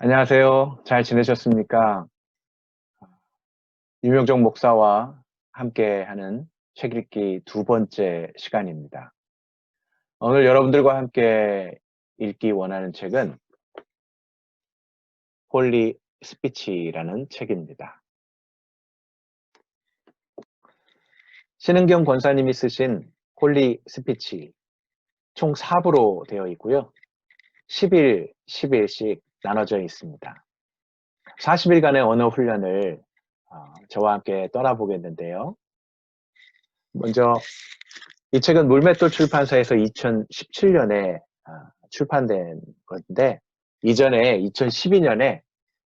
안녕하세요. 잘 지내셨습니까? 유명정 목사와 함께하는 책 읽기 두 번째 시간입니다. 오늘 여러분들과 함께 읽기 원하는 책은 홀리 스피치라는 책입니다. 신은경 권사님이 쓰신 홀리 스피치 총 4부로 되어 있고요. 10일, 10일씩 나눠져 있습니다. 40일간의 언어 훈련을 어, 저와 함께 떠나보겠는데요. 먼저 이 책은 물맷돌 출판사에서 2017년에 어, 출판된 건데 이전에 2012년에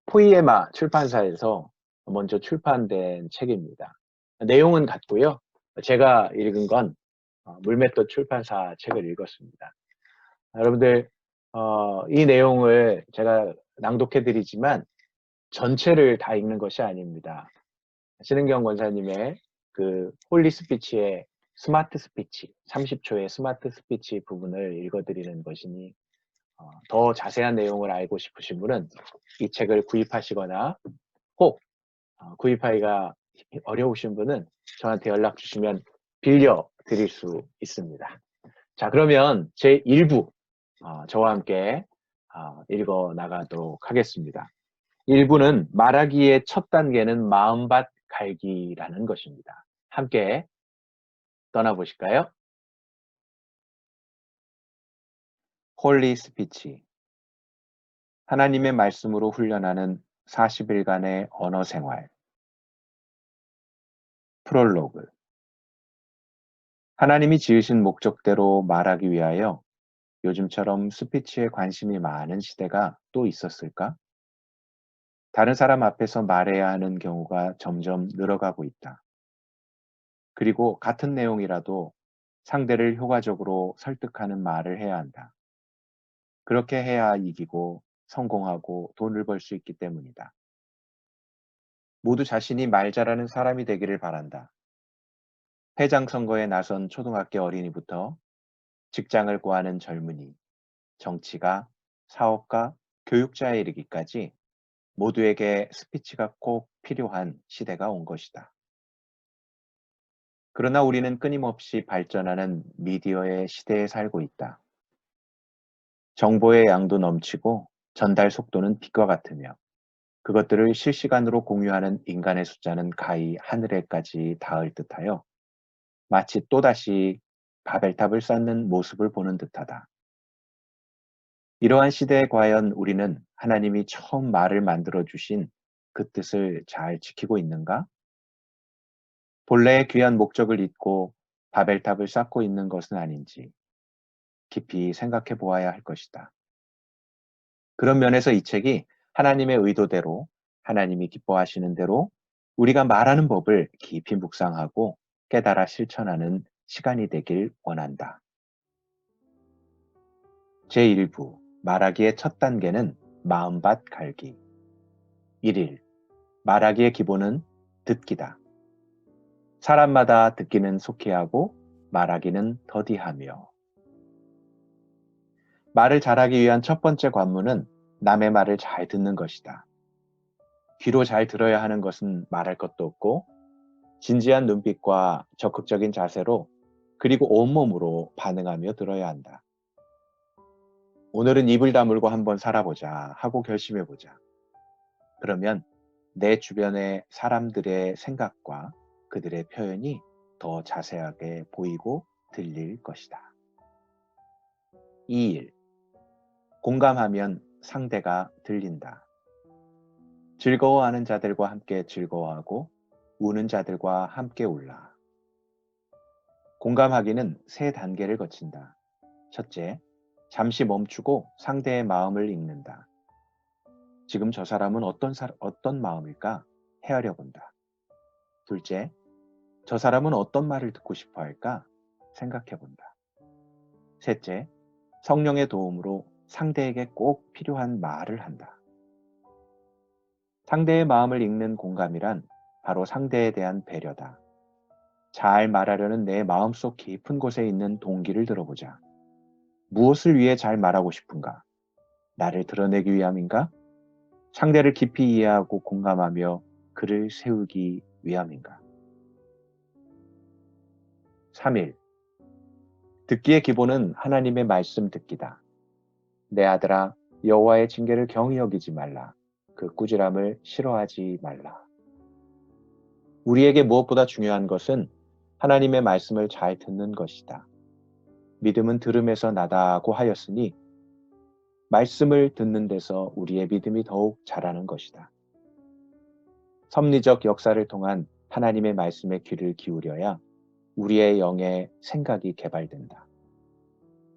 포이에마 출판사에서 먼저 출판된 책입니다. 내용은 같고요. 제가 읽은 건 어, 물맷돌 출판사 책을 읽었습니다. 여러분들 어, 이 내용을 제가 낭독해 드리지만 전체를 다 읽는 것이 아닙니다. 신은경 권사님의 그 홀리 스피치의 스마트 스피치, 30초의 스마트 스피치 부분을 읽어 드리는 것이니 어, 더 자세한 내용을 알고 싶으신 분은 이 책을 구입하시거나 혹 어, 구입하기가 어려우신 분은 저한테 연락 주시면 빌려 드릴 수 있습니다. 자 그러면 제 1부 어, 저와 함께 어, 읽어 나가도록 하겠습니다. 1부는 말하기의 첫 단계는 마음밭 갈기라는 것입니다. 함께 떠나보실까요? 홀리 스피치 하나님의 말씀으로 훈련하는 40일간의 언어 생활 프롤로그 하나님이 지으신 목적대로 말하기 위하여 요즘처럼 스피치에 관심이 많은 시대가 또 있었을까? 다른 사람 앞에서 말해야 하는 경우가 점점 늘어가고 있다. 그리고 같은 내용이라도 상대를 효과적으로 설득하는 말을 해야 한다. 그렇게 해야 이기고 성공하고 돈을 벌 수 있기 때문이다. 모두 자신이 말 잘하는 사람이 되기를 바란다. 회장 선거에 나선 초등학교 어린이부터 직장을 구하는 젊은이, 정치가, 사업가, 교육자에 이르기까지 모두에게 스피치가 꼭 필요한 시대가 온 것이다. 그러나 우리는 끊임없이 발전하는 미디어의 시대에 살고 있다. 정보의 양도 넘치고 전달 속도는 빛과 같으며 그것들을 실시간으로 공유하는 인간의 숫자는 가히 하늘에까지 닿을 듯하여 마치 또다시 바벨탑을 쌓는 모습을 보는 듯하다. 이러한 시대에 과연 우리는 하나님이 처음 말을 만들어 주신 그 뜻을 잘 지키고 있는가? 본래의 귀한 목적을 잊고 바벨탑을 쌓고 있는 것은 아닌지 깊이 생각해 보아야 할 것이다. 그런 면에서 이 책이 하나님의 의도대로 하나님이 기뻐하시는 대로 우리가 말하는 법을 깊이 묵상하고 깨달아 실천하는 시간이 되길 원한다. 제1부 말하기의 첫 단계는 마음밭 갈기 1일 말하기의 기본은 듣기다. 사람마다 듣기는 속히하고 말하기는 더디하며 말을 잘하기 위한 첫 번째 관문은 남의 말을 잘 듣는 것이다. 귀로 잘 들어야 하는 것은 말할 것도 없고 진지한 눈빛과 적극적인 자세로 그리고 온몸으로 반응하며 들어야 한다. 오늘은 입을 다물고 한번 살아보자 하고 결심해보자. 그러면 내 주변의 사람들의 생각과 그들의 표현이 더 자세하게 보이고 들릴 것이다. 2일 공감하면 상대가 들린다. 즐거워하는 자들과 함께 즐거워하고 우는 자들과 함께 울라. 공감하기는 세 단계를 거친다. 첫째, 잠시 멈추고 상대의 마음을 읽는다. 지금 저 사람은 어떤, 사, 어떤 마음일까? 헤아려 본다. 둘째, 저 사람은 어떤 말을 듣고 싶어 할까? 생각해 본다. 셋째, 성령의 도움으로 상대에게 꼭 필요한 말을 한다. 상대의 마음을 읽는 공감이란 바로 상대에 대한 배려다. 잘 말하려는 내 마음속 깊은 곳에 있는 동기를 들어보자. 무엇을 위해 잘 말하고 싶은가? 나를 드러내기 위함인가? 상대를 깊이 이해하고 공감하며 그를 세우기 위함인가? 3일 듣기의 기본은 하나님의 말씀 듣기다. 내 아들아 여호와의 징계를 경히 여기지 말라. 그 꾸지람을 싫어하지 말라. 우리에게 무엇보다 중요한 것은 하나님의 말씀을 잘 듣는 것이다. 믿음은 들음에서 나다고 하였으니 말씀을 듣는 데서 우리의 믿음이 더욱 자라는 것이다. 섭리적 역사를 통한 하나님의 말씀에 귀를 기울여야 우리의 영의 생각이 개발된다.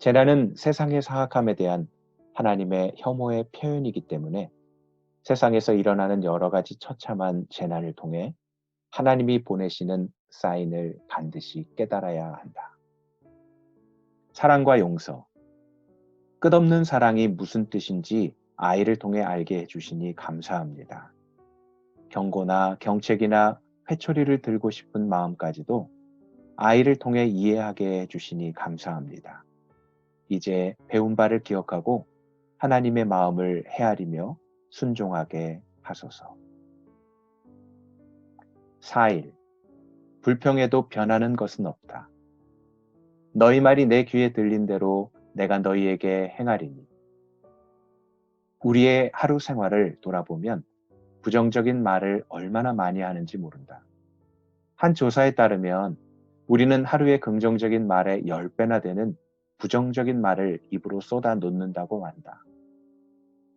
재난은 세상의 사악함에 대한 하나님의 혐오의 표현이기 때문에 세상에서 일어나는 여러 가지 처참한 재난을 통해 하나님이 보내시는 사인을 반드시 깨달아야 한다. 사랑과 용서. 끝없는 사랑이 무슨 뜻인지 아이를 통해 알게 해주시니 감사합니다. 경고나 경책이나 회초리를 들고 싶은 마음까지도 아이를 통해 이해하게 해주시니 감사합니다. 이제 배운 바를 기억하고 하나님의 마음을 헤아리며 순종하게 하소서. 4일 불평에도 변하는 것은 없다. 너희 말이 내 귀에 들린 대로 내가 너희에게 행하리니. 우리의 하루 생활을 돌아보면 부정적인 말을 얼마나 많이 하는지 모른다. 한 조사에 따르면 우리는 하루에 긍정적인 말의 10배나 되는 부정적인 말을 입으로 쏟아 놓는다고 한다.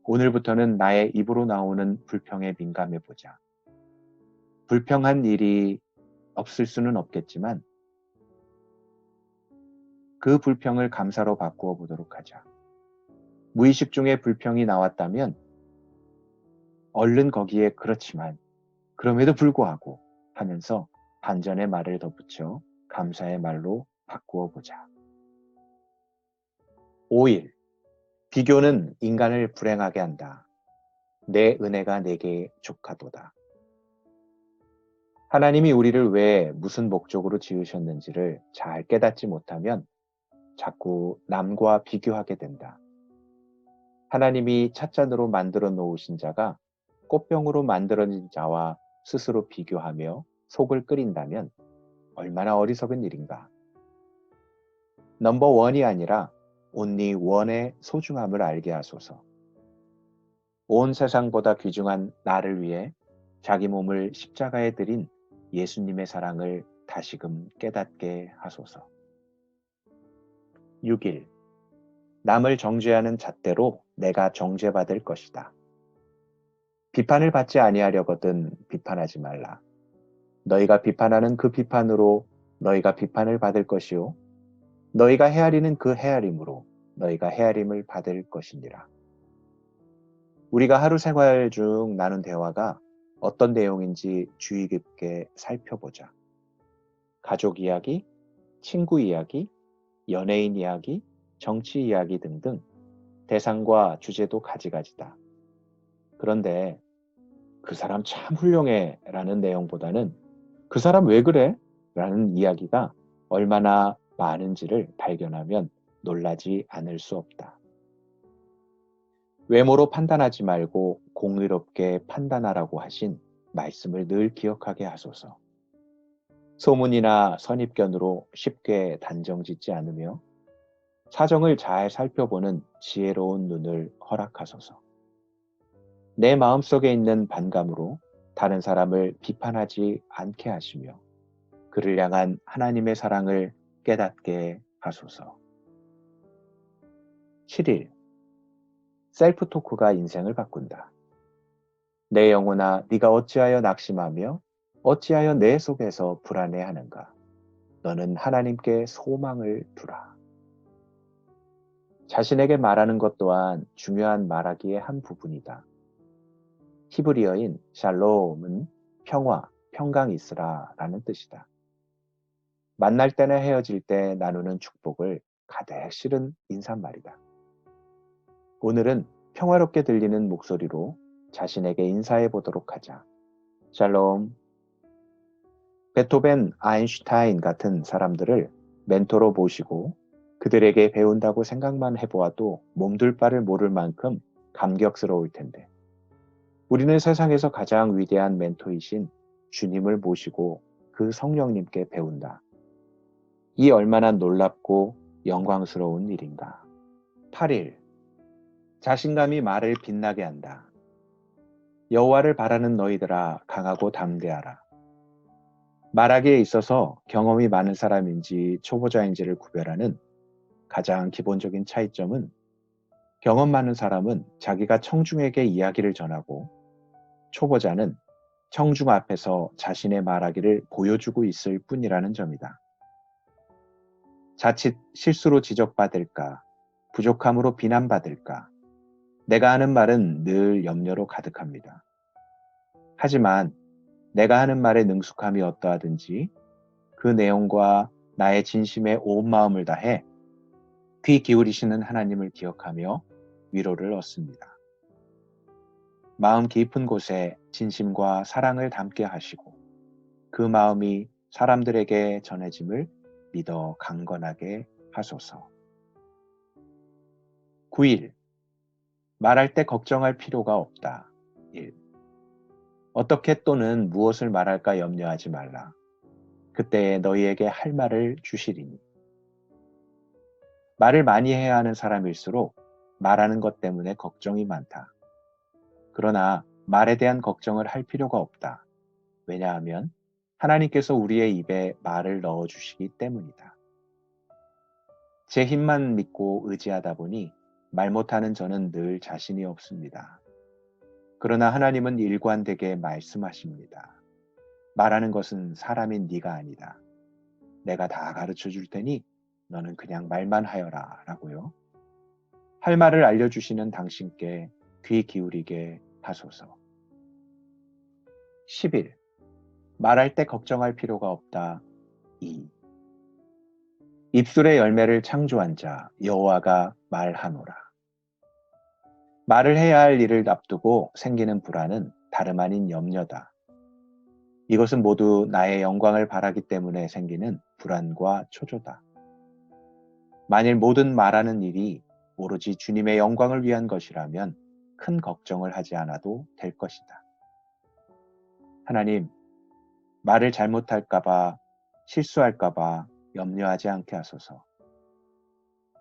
오늘부터는 나의 입으로 나오는 불평에 민감해 보자. 불평한 일이 없을 수는 없겠지만 그 불평을 감사로 바꾸어 보도록 하자. 무의식 중에 불평이 나왔다면 얼른 거기에 그렇지만 그럼에도 불구하고 하면서 반전의 말을 덧붙여 감사의 말로 바꾸어 보자. 5일 비교는 인간을 불행하게 한다. 내 은혜가 내게 족하도다. 하나님이 우리를 왜 무슨 목적으로 지으셨는지를 잘 깨닫지 못하면 자꾸 남과 비교하게 된다. 하나님이 찻잔으로 만들어 놓으신 자가 꽃병으로 만들어진 자와 스스로 비교하며 속을 끓인다면 얼마나 어리석은 일인가. 넘버 원이 아니라 온리 원의 소중함을 알게 하소서. 온 세상보다 귀중한 나를 위해 자기 몸을 십자가에 드린 예수님의 사랑을 다시금 깨닫게 하소서. 6일 남을 정죄하는 잣대로 내가 정죄받을 것이다. 비판을 받지 아니하려거든 비판하지 말라. 너희가 비판하는 그 비판으로 너희가 비판을 받을 것이요 너희가 헤아리는 그 헤아림으로 너희가 헤아림을 받을 것이니라. 우리가 하루 생활 중 나눈 대화가 어떤 내용인지 주의 깊게 살펴보자. 가족 이야기, 친구 이야기, 연예인 이야기, 정치 이야기 등등 대상과 주제도 가지가지다. 그런데 그 사람 참 훌륭해 라는 내용보다는 그 사람 왜 그래? 라는 이야기가 얼마나 많은지를 발견하면 놀라지 않을 수 없다. 외모로 판단하지 말고 공의롭게 판단하라고 하신 말씀을 늘 기억하게 하소서. 소문이나 선입견으로 쉽게 단정 짓지 않으며 사정을 잘 살펴보는 지혜로운 눈을 허락하소서. 내 마음속에 있는 반감으로 다른 사람을 비판하지 않게 하시며 그를 향한 하나님의 사랑을 깨닫게 하소서. 7일 셀프 토크가 인생을 바꾼다. 내 영혼아 네가 어찌하여 낙심하며 어찌하여 내 속에서 불안해하는가? 너는 하나님께 소망을 두라. 자신에게 말하는 것 또한 중요한 말하기의 한 부분이다. 히브리어인 샬롬은 평화, 평강 있으라 라는 뜻이다. 만날 때나 헤어질 때 나누는 축복을 가득 실은 인사말이다. 오늘은 평화롭게 들리는 목소리로 자신에게 인사해 보도록 하자. 샬롬. 베토벤, 아인슈타인 같은 사람들을 멘토로 모시고 그들에게 배운다고 생각만 해보아도 몸둘 바를 모를 만큼 감격스러울 텐데. 우리는 세상에서 가장 위대한 멘토이신 주님을 모시고 그 성령님께 배운다. 이 얼마나 놀랍고 영광스러운 일인가. 8일. 자신감이 말을 빛나게 한다. 여호와를 바라는 너희들아 강하고 담대하라. 말하기에 있어서 경험이 많은 사람인지 초보자인지를 구별하는 가장 기본적인 차이점은 경험 많은 사람은 자기가 청중에게 이야기를 전하고 초보자는 청중 앞에서 자신의 말하기를 보여주고 있을 뿐이라는 점이다. 자칫 실수로 지적받을까, 부족함으로 비난받을까, 내가 하는 말은 늘 염려로 가득합니다. 하지만 내가 하는 말의 능숙함이 어떠하든지 그 내용과 나의 진심에 온 마음을 다해 귀 기울이시는 하나님을 기억하며 위로를 얻습니다. 마음 깊은 곳에 진심과 사랑을 담게 하시고 그 마음이 사람들에게 전해짐을 믿어 강건하게 하소서. 9일. 말할 때 걱정할 필요가 없다. 1. 어떻게 또는 무엇을 말할까 염려하지 말라. 그때에 너희에게 할 말을 주시리니. 말을 많이 해야 하는 사람일수록 말하는 것 때문에 걱정이 많다. 그러나 말에 대한 걱정을 할 필요가 없다. 왜냐하면 하나님께서 우리의 입에 말을 넣어 주시기 때문이다. 제 힘만 믿고 의지하다 보니 말 못하는 저는 늘 자신이 없습니다. 그러나 하나님은 일관되게 말씀하십니다. 말하는 것은 사람인 네가 아니다. 내가 다 가르쳐 줄 테니 너는 그냥 말만 하여라 라고요. 할 말을 알려주시는 당신께 귀 기울이게 하소서. 10일. 말할 때 걱정할 필요가 없다. 2. 입술의 열매를 창조한 자 여호와가 말하노라. 말을 해야 할 일을 앞두고 생기는 불안은 다름 아닌 염려다. 이것은 모두 나의 영광을 바라기 때문에 생기는 불안과 초조다. 만일 모든 말하는 일이 오로지 주님의 영광을 위한 것이라면 큰 걱정을 하지 않아도 될 것이다. 하나님, 말을 잘못할까봐, 실수할까봐 염려하지 않게 하소서.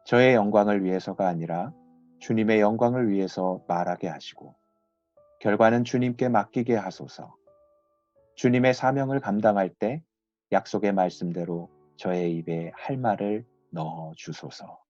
저의 영광을 위해서가 아니라 주님의 영광을 위해서 말하게 하시고, 결과는 주님께 맡기게 하소서. 주님의 사명을 감당할 때 약속의 말씀대로 저의 입에 할 말을 넣어 주소서.